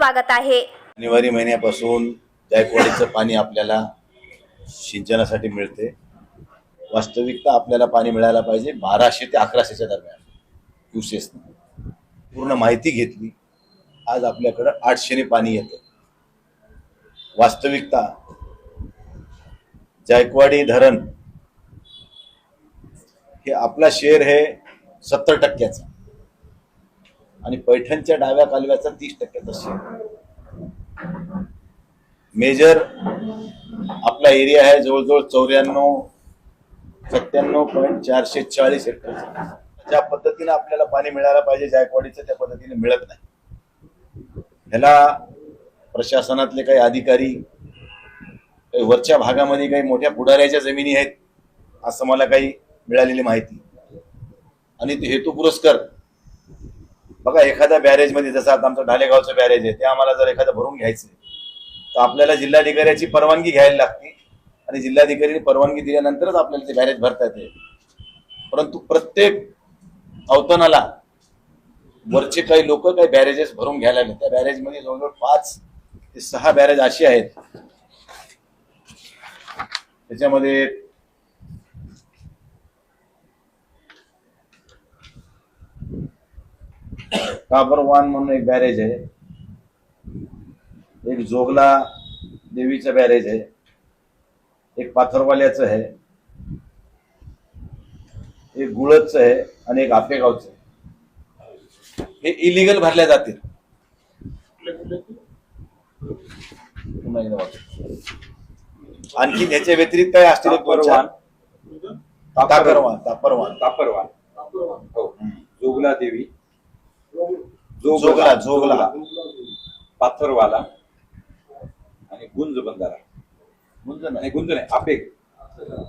स्वागत आहे. जानेवारी महिन्यापासून जायकवाडीचं पाणी आपल्याला सिंचनासाठी मिळते. वास्तविकता आपल्याला पाणी मिळायला पाहिजे बाराशे ते अकराशेच्या दरम्यान. क्युसेस पूर्ण माहिती घेतली. आज आपल्याकडं आठशेने पाणी येतं. वास्तविकता. जायकवाडी धरण. हे आपला शेअर हे सत्तर टक्क्याचा. आणि पैठणच्या डाव्या कालव्याचा तीस टक्क्याचा शेअर मेजर आपला एरिया आहे जवळजवळ चौऱ्याण्णव सत्त्याण्णव पॉईंट चारशे चाळीस हेक्टर ज्या पद्धतीने आपल्याला पाणी मिळायला पाहिजे जायकवाडीचं त्या पद्धतीने मिळत नाही. ह्याला प्रशासनातले काही अधिकारी काही वरच्या भागामध्ये काही मोठ्या पुढाऱ्याच्या जमिनी आहेत असं मला काही मिळालेली माहिती. आणि ते हेतू पुरस्कार बघा एखाद्या बॅरेजमध्ये जसं आता आमचं ढालेगावचं बॅरेज आहे ते आम्हाला जर एखादं भरून घ्यायचं आहे, तर आपल्याला जिल्हाधिकाऱ्याची परवानगी घ्यायला लागते आणि जिल्हाधिकारीने परवानगी दिल्यानंतरच आपल्याला ते बॅरेज भरता येते. परंतु प्रत्येक अवतनाला वरचे काही लोक काही बॅरेजेस भरून घ्यायला लागले. त्या बॅरेजमध्ये जवळजवळ पाच ते सहा बॅरेज अशी आहेत. त्याच्यामध्ये काबरवान म्हणून एक बॅरेज आहे. एक जोगला देवीचं बॅरेज आहे. एक पाथरवाल्याचं आहे. एक गुळदचं आहे आणि एक आपेगावचं आहे. हे इलिगल भरल्या जातील. आणखी ह्याच्या व्यतिरिक्त काय असतील? चार? ताकरवान तापरवान तापरवान हो. जोगला देवी. जोगला जोगला. पाथरवाला आणि गुंज बंधारा गुंज नाही नाही गुंज नाही आपेग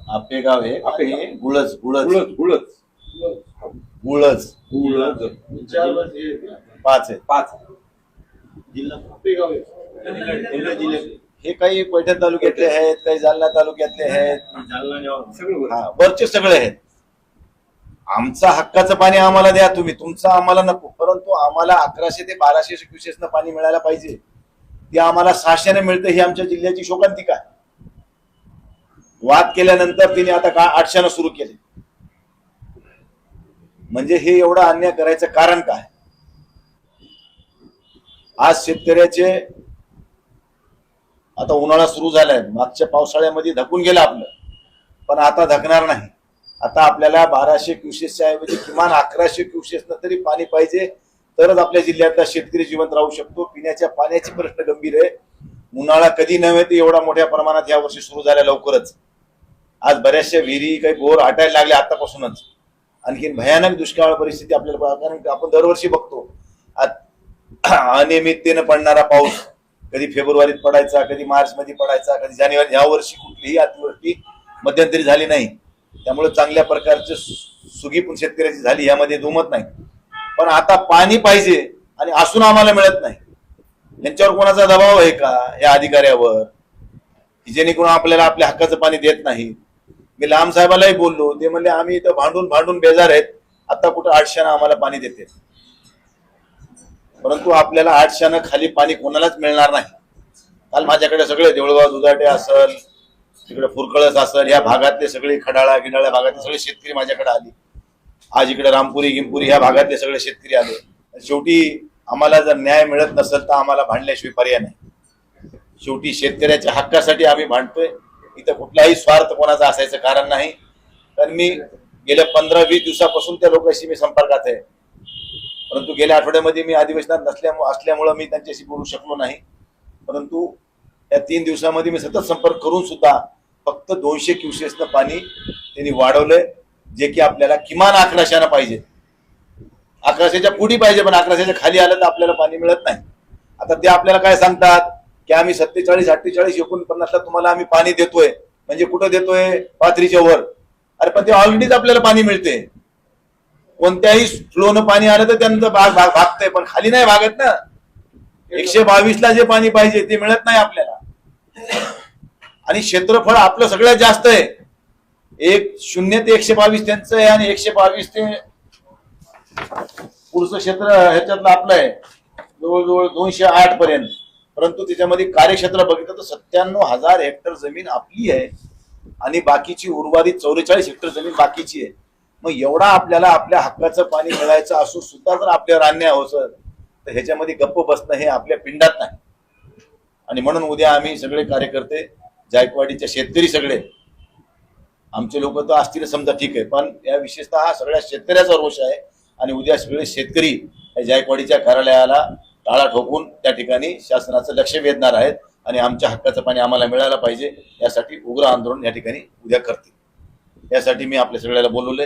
आपेगाव आहे आपेगाव. आणि गुळज गुळज. गुळज गुळज. गुळज. गुळज. पाच आहे. पाच. हे. काही पैठण तालुक्यातले आहेत काही जालना तालुक्यातले आहेत. हा, वरचे सगळे आहेत. आमचा हक्काचं पाणी आम्हाला द्या तुम्ही. तुमचं आम्हाला नको. परंतु आम्हाला अकराशे ते बाराशे क्युसेसनं पाणी मिळायला पाहिजे. ते आम्हाला सहाशेने मिळतं ही आमच्या जिल्ह्याची शोकांतिका वाद केल्यानंतर तिने आता का आठशेनं सुरू केले. म्हणजे हे एवढं अन्याय करायचं कारण काय? आज शेतकऱ्याचे आता उन्हाळा सुरू झालाय. मागच्या पावसाळ्यामध्ये धकून गेलं आपलं. पण आता धकणार नाही. आता आपल्याला बाराशे क्युसेसच्या ऐवजी किमान अकराशे क्युसेसनं तरी पाणी पाहिजे तरच आपल्या जिल्ह्यातला शेतकरी जिवंत राहू शकतो. पिण्याच्या पाण्याची प्रश्न गंभीर आहे. उन्हाळा कधी नव्हे ते एवढा मोठ्या प्रमाणात या वर्षी सुरू झाल्या लवकरच. आज बऱ्याचशा विहिरी काही बोर हटायला लागले आतापासूनच आणखीन भयानक दुष्काळ परिस्थिती आपल्याला कारण आपण दरवर्षी बघतो अनियमिततेनं पडणारा पाऊस कधी फेब्रुवारीत पडायचा कधी मार्चमध्ये पडायचा कधी जानेवारी या वर्षी कुठलीही अतिवृष्टी मध्यंतरी झाली नाही. त्यामुळे चांगल्या प्रकारचे सु- सुगी पण शेतकऱ्याची झाली यामध्ये दुमत नाही. पण आता पाणी पाहिजे आणि असून आम्हाला मिळत नाही. यांच्यावर कोणाचा दबाव आहे का या अधिकाऱ्यावर? की जेणेकरून आपल्याला आपल्या हक्काचं पाणी देत नाही. मी लांब साहेबालाही बोललो ते म्हणले आम्ही इथं भांडून भांडून बेजार आहेत. आता कुठं आठशानं आम्हाला पाणी देते परंतु आपल्याला आठशानं खाली पाणी कोणालाच मिळणार नाही. काल माझ्याकडे सगळे देऊळगाव दुधाटे असल तिकडे फुरकळस असेल या भागातले सगळे खडाळा गिडाळ्या भागातले सगळे शेतकरी माझ्याकडे आले. आज इकडे रामपुरी गिमपुरी ह्या भागातले सगळे शेतकरी आले. शेवटी आम्हाला जर न्याय मिळत नसेल तर आम्हाला भांडल्याशिवाय पर्याय नाही. शेवटी शेतकऱ्याच्या हक्कासाठी आम्ही भांडतोय. इथं कुठलाही स्वार्थ कोणाचा असायचं कारण नाही. कारण मी गेल्या पंधरा वीस दिवसापासून त्या लोकांशी मी संपर्कात आहे. परंतु गेल्या आठवड्यामध्ये मी अधिवेशनात नसल्यामुळे असल्यामुळं मी त्यांच्याशी बोलू शकलो नाही. परंतु या तीन दिवसामध्ये मी सतत संपर्क करून सुद्धा फक्त दोनशे क्युसेसनं पाणी त्यांनी वाढवलंय जे की आपल्याला किमान अकराशानं पाहिजे. अकराशेच्या पुढी पाहिजे पण अकराशेच्या खाली आलं तर आपल्याला पाणी मिळत नाही. आता ते आपल्याला काय सांगतात? की आम्ही सत्तेचाळीस अठ्ठेचाळीस एकोणपन्नासला तुम्हाला आम्ही पाणी देतोय. म्हणजे कुठं देतोय? पाथरीच्या वर. अरे पण ते ऑलरेडीच आपल्याला पाणी मिळते कोणत्याही फ्लोनं पाणी आलं तर त्यांचं भाग भाग भागतंय पण खाली नाही भागत ना. एकशे बावीस ला जे पाणी पाहिजे ते मिळत नाही आपल्याला. आणि क्षेत्रफळ आपलं सगळ्यात जास्त आहे. एक शून्य ते एकशे बावीस त्यांचं आहे आणि एकशे बावीस ते पुढचं क्षेत्र ह्याच्यातलं आपलं आहे. जवळजवळ दोनशे आठ पर्यंत. परंतु त्याच्यामध्ये कार्यक्षेत्र बघितलं तर सत्त्याण्णव हजार हेक्टर जमीन आपली आहे. आणि बाकीची उर्वरित चौवेचाळीस हेक्टर जमीन बाकीची आहे. मग एवढा आपल्याला आपल्या हक्काचं पाणी मिळायचं असून सुद्धा जर आपल्यावर अन्याय सर तर ह्याच्यामध्ये गप्प बसणं हे आपल्या पिंडात नाही. आणि म्हणून उद्या आम्ही सगळे कार्यकर्ते जायकवाडीचे शेतकरी सगळे. आमचे लोक तर असतील समजा ठीक आहे पण या विशेषतः हा सगळ्या शेतकऱ्याचा रोष आहे आणि उद्या सगळे शेतकरी या जायकवाडीच्या कार्यालयाला टाळा ठोकून त्या ठिकाणी शासनाचं लक्ष वेधणार आहेत आणि आमच्या हक्काचं पाणी आम्हाला मिळालं पाहिजे यासाठी उग्र आंदोलन या ठिकाणी उद्या करतील. यासाठी मी आपल्या सगळ्याला बोलवले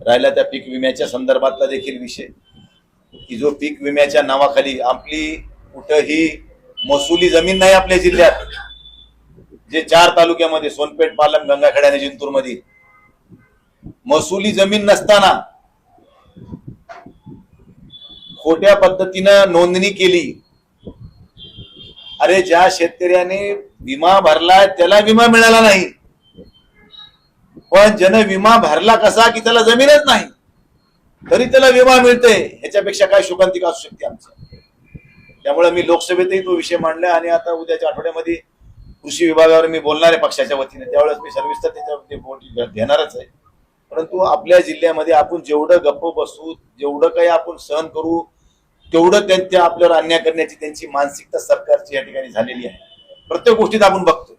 राहिला त्या पीक विम्याच्या संदर्भातला देखील विषय. की जो पीक विम्याच्या नावाखाली आपली कुठंही महसुली जमीन नाही आपल्या जिल्ह्यात. जे चार तालुक्यामध्ये सोनपेठ पालम गंगाखेड आणि जिंतूरमध्ये महसुली जमीन नसताना खोट्या पद्धतीनं नोंदणी केली. अरे ज्या शेतकऱ्याने विमा भरला त्याला विमा मिळाला नाही. पण ज्यानं विमा भरला कसा की त्याला जमीनच नाही तरी त्याला विमा मिळते ह्याच्यापेक्षा काय शोकांतिक असू शकते आमचं. त्यामुळे मी लोकसभेतही तो विषय मांडला आणि आता उद्याच्या आठवड्यामध्ये कृषी विभागावर मी बोलणार आहे पक्षाच्या वतीने. त्यावेळेस मी सर्विस्तर त्याच्यावरती बोट देणारच आहे. परंतु आपल्या जिल्ह्यामध्ये आपण जेवढं गप्प बसू जेवढं काही आपण सहन करू तेवढं त्यांच्या आपल्यावर अन्याय करण्याची त्यांची मानसिकता सरकारची या ठिकाणी झालेली आहे. प्रत्येक गोष्टीत आपण बघतो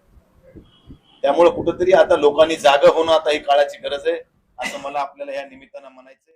त्यामुळे कुठंतरी आता लोकांनी जागा होणं आता ही काळाची गरज आहे. असं मला आपल्याला या निमित्तानं म्हणायचं